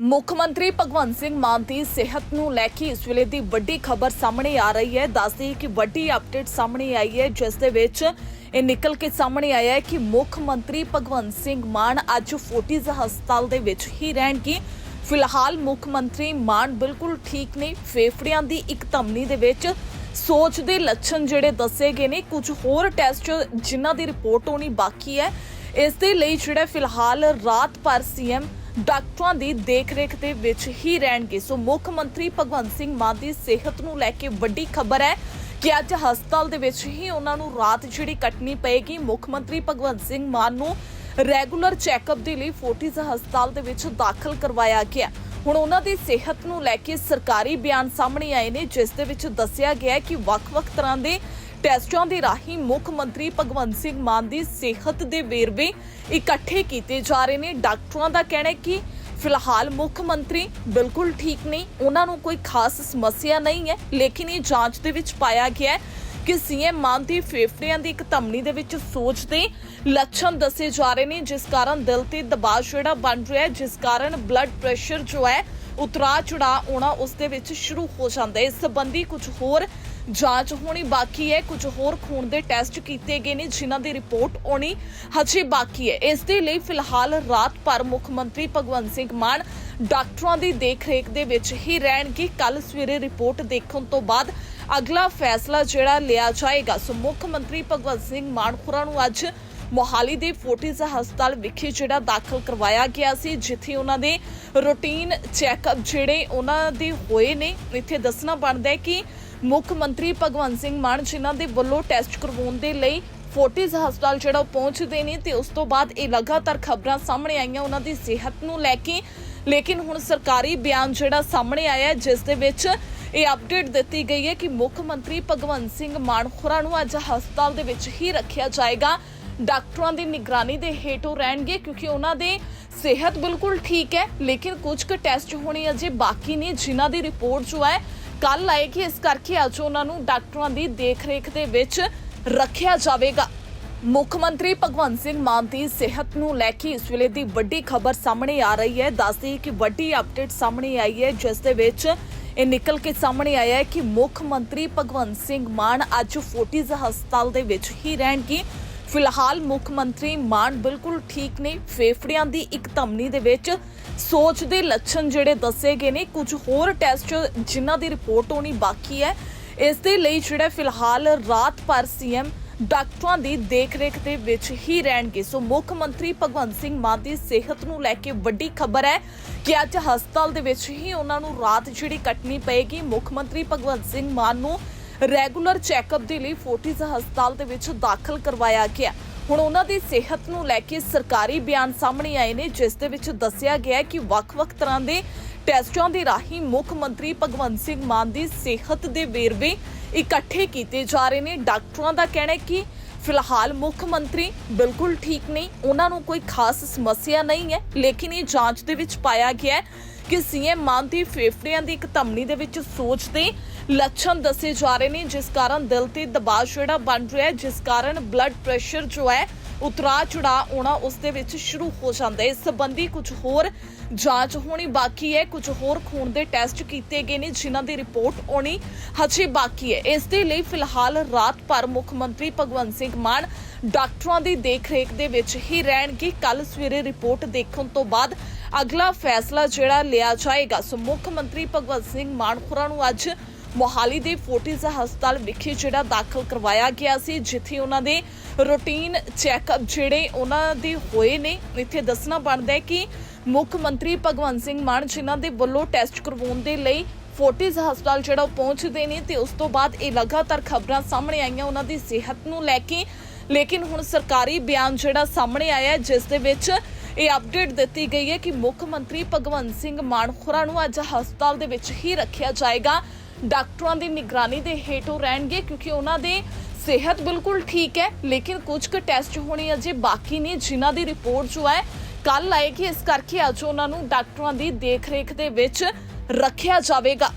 ਮੁੱਖ ਮੰਤਰੀ ਭਗਵੰਤ ਸਿੰਘ ਮਾਨ ਦੀ ਸਿਹਤ ਨੂੰ ਲੈ ਕੇ ਇਸ ਵੇਲੇ ਦੀ ਵੱਡੀ ਖਬਰ ਸਾਹਮਣੇ ਆ ਰਹੀ ਹੈ। ਦੱਸਦੀ ਕਿ ਵੱਡੀ ਅਪਡੇਟ ਸਾਹਮਣੇ ਆਈ ਹੈ, ਜਿਸ ਦੇ ਵਿੱਚ ਇਹ ਨਿਕਲ ਕੇ ਸਾਹਮਣੇ ਆਇਆ ਹੈ ਕਿ ਮੁੱਖ ਮੰਤਰੀ ਭਗਵੰਤ ਸਿੰਘ ਮਾਨ ਅੱਜ ਫੋਰਟਿਸ ਹਸਪਤਾਲ ਦੇ ਵਿੱਚ ਹੀ ਰਹਿਣਗੇ। ਫਿਲਹਾਲ ਮੁੱਖ ਮੰਤਰੀ ਮਾਨ ਬਿਲਕੁਲ ਠੀਕ ਨੇ। ਫੇਫੜਿਆਂ ਦੀ ਇੱਕ ਧਮਨੀ ਦੇ ਵਿੱਚ ਸੋਚ ਦੇ ਲੱਛਣ ਜਿਹੜੇ ਦੱਸੇ ਗਏ ਨੇ। ਕੁਝ ਹੋਰ ਟੈਸਟ ਜਿਨ੍ਹਾਂ ਦੀ ਰਿਪੋਰਟ ਹੋਣੀ ਬਾਕੀ ਹੈ। ਇਸ ਦੇ ਲਈ ਜਿਹੜਾ ਫਿਲਹਾਲ ਰਾਤ ਭਰ ਸੀਐਮ ਡਾਕਟਰਾਂ ਦੀ ਦੇਖਰੇਖ ਦੇ ਵਿੱਚ ਹੀ ਰਹਿਣਗੇ। ਸੋ ਮੁੱਖ ਮੰਤਰੀ ਭਗਵੰਤ ਸਿੰਘ ਮਾਨ ਦੀ ਸਿਹਤ ਨੂੰ ਲੈ ਕੇ ਵੱਡੀ ਖਬਰ ਹੈ ਕਿ ਅੱਜ ਹਸਪਤਾਲ ਦੇ ਵਿੱਚ ਹੀ ਉਹਨਾਂ ਨੂੰ ਰਾਤ ਜਿਹੜੀ ਕੱਟਣੀ ਪਏਗੀ। ਮੁੱਖ ਮੰਤਰੀ ਭਗਵੰਤ ਸਿੰਘ ਮਾਨ ਨੂੰ ਰੈਗੂਲਰ ਚੈੱਕਅਪ ਦੇ ਲਈ ਫੋਰਟਿਸ ਹਸਪਤਾਲ ਦੇ ਵਿੱਚ ਦਾਖਲ ਕਰਵਾਇਆ ਗਿਆ। ਹੁਣ ਉਹਨਾਂ ਦੀ ਸਿਹਤ ਨੂੰ ਲੈ ਕੇ ਸਰਕਾਰੀ ਬਿਆਨ ਸਾਹਮਣੇ ਆਏ ਨੇ, ਜਿਸ ਦੇ ਵਿੱਚ ਦੱਸਿਆ ਗਿਆ ਕਿ ਵੱਖ-ਵੱਖ ਤਰ੍ਹਾਂ ਦੇ ਟੈਸਟਾਂ ਦੇ ਰਾਹੀਂ ਮੁੱਖ ਮੰਤਰੀ ਭਗਵੰਤ ਸਿੰਘ ਮਾਨ ਦੀ ਸਿਹਤ ਦੇ ਵੇਰਵੇ ਇਕੱਠੇ ਕੀਤੇ ਜਾ ਰਹੇ ਨੇ। ਡਾਕਟਰਾਂ ਦਾ ਕਹਿਣਾ ਹੈ ਕਿ ਫਿਲਹਾਲ ਮੁੱਖ ਮੰਤਰੀ ਬਿਲਕੁਲ ਠੀਕ ਨਹੀਂ, ਉਹਨਾਂ ਨੂੰ ਕੋਈ ਖਾਸ ਸਮੱਸਿਆ ਨਹੀਂ ਹੈ, ਲੇਕਿਨ ਇਹ ਜਾਂਚ ਦੇ ਵਿੱਚ ਪਾਇਆ ਗਿਆ ਹੈ ਕਿ ਸੀਐਮ ਮਾਨ ਦੀ ਫੇਫੜਿਆਂ ਦੀ ਇੱਕ ਧਮਨੀ ਦੇ ਵਿੱਚ ਸੋਚ ਦੇ ਲੱਛਣ ਦੱਸੇ ਜਾ ਰਹੇ ਨੇ, ਜਿਸ ਕਾਰਨ ਦਿਲ ਤੇ ਦਬਾਅ ਜਿਹੜਾ ਬਣ ਰਿਹਾ ਹੈ, ਜਿਸ ਕਾਰਨ ਬਲੱਡ ਪ੍ਰੈਸ਼ਰ ਜੋ ਹੈ ਉਤਰਾ ਚੜਾ ਆਉਣਾ ਉਸ ਦੇ ਵਿੱਚ ਸ਼ੁਰੂ ਹੋ ਜਾਂਦਾ ਹੈ। ਇਸ ਸੰਬੰਧੀ ਕੁਝ ਹੋਰ ਜਾਂਚ ਹੋਣੀ ਬਾਕੀ ਹੈ। ਕੁਝ ਹੋਰ ਖੂਨ ਦੇ ਟੈਸਟ ਕੀਤੇ ਗਏ ਨੇ ਜਿਨ੍ਹਾਂ ਦੀ ਰਿਪੋਰਟ ਆਉਣੀ ਹਜੇ ਬਾਕੀ ਹੈ। ਇਸ ਦੇ ਲਈ ਫਿਲਹਾਲ ਰਾਤ ਭਰ ਮੁੱਖ ਮੰਤਰੀ ਭਗਵੰਤ ਸਿੰਘ ਮਾਨ ਡਾਕਟਰਾਂ ਦੀ ਦੇਖਰੇਖ ਦੇ ਵਿੱਚ ਹੀ ਰਹਿਣਗੇ। ਕੱਲ ਸਵੇਰੇ ਰਿਪੋਰਟ ਦੇਖਣ ਤੋਂ ਬਾਅਦ ਅਗਲਾ ਫੈਸਲਾ ਜਿਹੜਾ ਲਿਆ ਜਾਏਗਾ। ਸੋ ਮੁੱਖ ਮੰਤਰੀ ਭਗਵੰਤ ਸਿੰਘ ਮਾਨ ਖੁਰਾ ਨੂੰ ਅੱਜ ਮੋਹਾਲੀ ਦੇ ਫੋਰਟਿਸ ਹਸਪਤਾਲ ਵਿਖੇ ਜਿਹੜਾ ਦਾਖਲ ਕਰਵਾਇਆ ਗਿਆ ਸੀ, ਜਿੱਥੇ ਉਹਨਾਂ ਦੇ ਰੂਟੀਨ ਚੈੱਕਅਪ ਜਿਹੜੇ ਉਹਨਾਂ ਦੇ ਹੋਏ ਨੇ। ਇੱਥੇ ਦੱਸਣਾ ਬਣਦਾ ਹੈ ਕਿ ਮੁੱਖ ਮੰਤਰੀ ਭਗਵੰਤ ਸਿੰਘ ਮਾਨ ਜਿਨ੍ਹਾਂ ਦੇ ਵੱਲੋਂ ਟੈਸਟ ਕਰਵਾਉਣ ਦੇ ਲਈ ਫੋਰਟਿਸ ਹਸਪਤਾਲ ਜਿਹੜਾ ਉਹ ਪਹੁੰਚਦੇ ਨੇ ਤੇ ਉਸ ਤੋਂ ਬਾਅਦ ਇਹ ਲਗਾਤਾਰ ਖਬਰਾਂ ਸਾਹਮਣੇ ਆਈਆਂ, ਉਹਨਾਂ ਦੀ ਸਿਹਤ ਨੂੰ ਲੈ ਕੇ। ਲੇਕਿਨ ਹੁਣ ਸਰਕਾਰੀ ਬਿਆਨ ਜਿਹੜਾ ਸਾਹਮਣੇ ਆਇਆ, ਜਿਸ ਦੇ ਵਿੱਚ ਇਹ ਅਪਡੇਟ ਦਿੱਤੀ ਗਈ ਹੈ ਕਿ ਮੁੱਖ ਮੰਤਰੀ ਭਗਵੰਤ ਸਿੰਘ ਮਾਨ ਖੁਰਾ ਨੂੰ ਅੱਜ ਹਸਪਤਾਲ ਦੇ ਵਿੱਚ ਹੀ ਰੱਖਿਆ ਜਾਏਗਾ। ਡਾਕਟਰਾਂ ਦੀ ਨਿਗਰਾਨੀ ਦੇ ਹੇਠ ਉਹ ਰਹਿਣਗੇ ਕਿਉਂਕਿ ਉਹਨਾਂ ਦੇ ਸਿਹਤ ਬਿਲਕੁਲ ਠੀਕ ਹੈ, ਲੇਕਿਨ ਕੁਝ ਕੁ ਟੈਸਟ ਹੋਣੇ ਅਜੇ ਬਾਕੀ ਨੇ, ਜਿਨ੍ਹਾਂ ਦੀ ਰਿਪੋਰਟ ਜੋ ਹੈ ਕੱਲ ਆਏਗੀ ਇਸ ਕਰਕੇ ਅੱਜ ਉਹਨਾਂ ਨੂੰ ਡਾਕਟਰਾਂ ਦੀ ਦੇਖਰੇਖ ਦੇ ਵਿੱਚ ਰੱਖਿਆ ਜਾਵੇਗਾ। ਮੁੱਖ ਮੰਤਰੀ ਭਗਵੰਤ ਸਿੰਘ ਮਾਨ ਦੀ ਸਿਹਤ ਨੂੰ ਲੈ ਕੇ ਇਸ ਵੇਲੇ ਦੀ ਵੱਡੀ ਖਬਰ ਸਾਹਮਣੇ ਆ ਰਹੀ ਹੈ। ਦੱਸਦੀ ਕਿ ਵੱਡੀ ਅਪਡੇਟ ਸਾਹਮਣੇ ਆਈ ਹੈ, ਜਿਸ ਦੇ ਵਿੱਚ ਇਹ ਨਿਕਲ ਕੇ ਸਾਹਮਣੇ ਆਇਆ ਹੈ ਕਿ ਮੁੱਖ ਮੰਤਰੀ ਭਗਵੰਤ ਸਿੰਘ ਮਾਨ ਅੱਜ ਫੋਰਟਿਸ ਹਸਪਤਾਲ ਦੇ ਵਿੱਚ ਹੀ ਰਹਿਣਗੇ। ਫਿਲਹਾਲ ਮੁੱਖ ਮੰਤਰੀ ਮਾਨ ਬਿਲਕੁਲ ਠੀਕ ਨੇ। ਫੇਫੜਿਆਂ ਦੀ ਇੱਕ ਧਮਨੀ ਦੇ ਵਿੱਚ ਸੋਚ ਦੇ ਲੱਛਣ ਜਿਹੜੇ ਦੱਸੇ ਗਏ ਨੇ। ਕੁਝ ਹੋਰ ਟੈਸਟ ਜਿਨ੍ਹਾਂ ਦੀ ਰਿਪੋਰਟ ਹੋਣੀ ਬਾਕੀ ਹੈ। ਇਸ ਦੇ ਲਈ ਜਿਹੜਾ ਫਿਲਹਾਲ ਰਾਤ ਭਰ ਸੀਐਮ ਡਾਕਟਰਾਂ ਦੀ ਦੇਖਰੇਖ ਦੇ ਵਿੱਚ ਹੀ ਰਹਿਣਗੇ। ਸੋ ਮੁੱਖ ਮੰਤਰੀ ਭਗਵੰਤ ਸਿੰਘ ਮਾਨ ਦੀ ਸਿਹਤ ਨੂੰ ਲੈ ਕੇ ਵੱਡੀ ਖਬਰ ਹੈ ਕਿ ਅੱਜ ਹਸਪਤਾਲ ਦੇ ਵਿੱਚ ਹੀ ਉਹਨਾਂ ਨੂੰ ਰਾਤ ਜਿਹੜੀ ਕੱਟਣੀ ਪਏਗੀ। ਮੁੱਖ ਮੰਤਰੀ ਭਗਵੰਤ ਸਿੰਘ ਮਾਨ ਨੂੰ ਰੈਗੂਲਰ ਚੈੱਕਅਪ ਦੇ ਲਈ ਫੋਰਟਿਸ ਹਸਪਤਾਲ ਦੇ ਵਿੱਚ ਦਾਖਲ ਕਰਵਾਇਆ ਗਿਆ। ਹੁਣ ਉਹਨਾਂ ਦੀ ਸਿਹਤ ਨੂੰ ਲੈ ਕੇ ਸਰਕਾਰੀ ਬਿਆਨ ਸਾਹਮਣੇ ਆਏ ਨੇ, ਜਿਸ ਦੇ ਵਿੱਚ ਦੱਸਿਆ ਗਿਆ ਕਿ ਵੱਖ-ਵੱਖ ਤਰ੍ਹਾਂ ਦੇ ਟੈਸਟਾਂ ਦੇ ਰਾਹੀਂ ਮੁੱਖ ਮੰਤਰੀ ਭਗਵੰਤ ਸਿੰਘ ਮਾਨ ਦੀ ਸਿਹਤ ਦੇ ਵੇਰਵੇ ਇਕੱਠੇ ਕੀਤੇ ਜਾ ਰਹੇ ਨੇ। ਡਾਕਟਰਾਂ ਦਾ ਕਹਿਣਾ ਹੈ ਕਿ ਫਿਲਹਾਲ ਮੁੱਖ ਮੰਤਰੀ ਬਿਲਕੁਲ ਠੀਕ ਨਹੀਂ, ਉਹਨਾਂ ਨੂੰ ਕੋਈ ਖਾਸ ਸਮੱਸਿਆ ਨਹੀਂ ਹੈ, ਲੇਕਿਨ ਇਹ ਜਾਂਚ ਦੇ ਵਿੱਚ ਪਾਇਆ ਗਿਆ ਹੈ ਕਿ ਸੀਐਮ ਮਾਨ ਦੀ ਫੇਫੜਿਆਂ ਦੀ ਇੱਕ ਧਮਨੀ ਦੇ ਵਿੱਚ ਸੋਚ ਦੇ ਲੱਛਣ ਦੱਸੇ ਜਾ ਰਹੇ ਨੇ, ਜਿਸ ਕਾਰਨ ਦਿਲ ਤੇ ਦਬਾਅ ਜਿਹੜਾ ਬਣ ਰਿਹਾ ਹੈ, ਜਿਸ ਕਾਰਨ ਬਲੱਡ ਪ੍ਰੈਸ਼ਰ ਜੋ ਹੈ ਉਤਰਾ ਚੜਾ ਆਉਣਾ ਉਸ ਦੇ ਵਿੱਚ ਸ਼ੁਰੂ ਹੋ ਜਾਂਦਾ ਹੈ। ਇਸ ਸੰਬੰਧੀ ਕੁਝ ਹੋਰ ਜਾਂਚ ਹੋਣੀ ਬਾਕੀ ਹੈ। ਕੁਝ ਹੋਰ ਖੂਨ ਦੇ ਟੈਸਟ ਕੀਤੇ ਗਏ ਨੇ, ਜਿਨ੍ਹਾਂ ਦੀ ਰਿਪੋਰਟ ਆਉਣੀ ਹਜੇ ਬਾਕੀ ਹੈ। ਇਸ ਦੇ ਲਈ ਫਿਲਹਾਲ ਰਾਤ ਭਰ ਮੁੱਖ ਮੰਤਰੀ ਭਗਵੰਤ ਸਿੰਘ ਮਾਨ ਡਾਕਟਰਾਂ ਦੀ ਦੇਖਰੇਖ ਦੇ ਵਿੱਚ ਹੀ ਰਹਿਣਗੇ। ਕੱਲ ਸਵੇਰੇ ਰਿਪੋਰਟ ਦੇਖਣ ਤੋਂ ਬਾਅਦ ਅਗਲਾ ਫੈਸਲਾ ਜਿਹੜਾ ਲਿਆ ਜਾਏਗਾ, ਸੋ ਮੁੱਖ ਮੰਤਰੀ ਭਗਵੰਤ ਸਿੰਘ ਮਾਨ ਖੁਰਾ ਨੂੰ ਅੱਜ ਮੋਹਾਲੀ ਦੇ ਫੋਰਟਿਸ ਹਸਪਤਾਲ ਵਿਖੇ ਜਿਹੜਾ ਦਾਖਲ ਕਰਵਾਇਆ ਗਿਆ ਸੀ, ਜਿੱਥੇ ਉਹਨਾਂ ਦੇ ਰੂਟੀਨ ਚੈੱਕਅਪ ਜਿਹੜੇ ਉਹਨਾਂ ਦੇ ਹੋਏ ਨੇ। ਇੱਥੇ ਦੱਸਣਾ ਬਣਦਾ ਹੈ ਕਿ ਮੁੱਖ ਮੰਤਰੀ ਭਗਵੰਤ ਸਿੰਘ ਮਾਨ, ਜਿਨ੍ਹਾਂ ਦੇ ਵੱਲੋਂ ਟੈਸਟ ਕਰਵਾਉਣ ਦੇ ਲਈ ਫੋਰਟਿਸ ਹਸਪਤਾਲ ਜਿਹੜਾ ਉਹ ਪਹੁੰਚਦੇ ਨੇ ਤੇ ਉਸ ਤੋਂ ਬਾਅਦ ਇਹ ਲਗਾਤਾਰ ਖਬਰਾਂ ਸਾਹਮਣੇ ਆਈਆਂ ਉਹਨਾਂ ਦੀ ਸਿਹਤ ਨੂੰ ਲੈ ਕੇ। ਲੇਕਿਨ ਹੁਣ ਸਰਕਾਰੀ ਬਿਆਨ ਜਿਹੜਾ ਸਾਹਮਣੇ ਆਇਆ ਜਿਸ ਦੇ ਵਿੱਚ ਇਹ ਅਪਡੇਟ ਦਿੱਤੀ ਗਈ ਹੈ ਕਿ ਮੁੱਖ ਮੰਤਰੀ ਭਗਵੰਤ ਸਿੰਘ ਮਾਨ ਖੁਰਾ ਨੂੰ ਅੱਜ ਹਸਪਤਾਲ ਦੇ ਵਿੱਚ ਹੀ ਰੱਖਿਆ ਜਾਏਗਾ। ਡਾਕਟਰਾਂ ਦੀ ਨਿਗਰਾਨੀ ਦੇ ਹੇਠੋਂ ਰਹਿਣਗੇ ਕਿਉਂਕਿ ਉਹਨਾਂ ਦੇ ਸਿਹਤ ਬਿਲਕੁਲ ਠੀਕ ਹੈ, ਲੇਕਿਨ ਕੁਝ ਕੁ ਟੈਸਟ ਹੋਣੇ ਅਜੇ ਬਾਕੀ ਨੇ, ਜਿਨ੍ਹਾਂ ਦੀ ਰਿਪੋਰਟ ਜੋ ਹੈ ਕੱਲ ਆਏਗੀ। ਇਸ ਕਰਕੇ ਅੱਜ ਉਹਨਾਂ ਨੂੰ ਡਾਕਟਰਾਂ ਦੀ ਦੇਖਰੇਖ ਦੇ ਵਿੱਚ ਰੱਖਿਆ ਜਾਵੇਗਾ।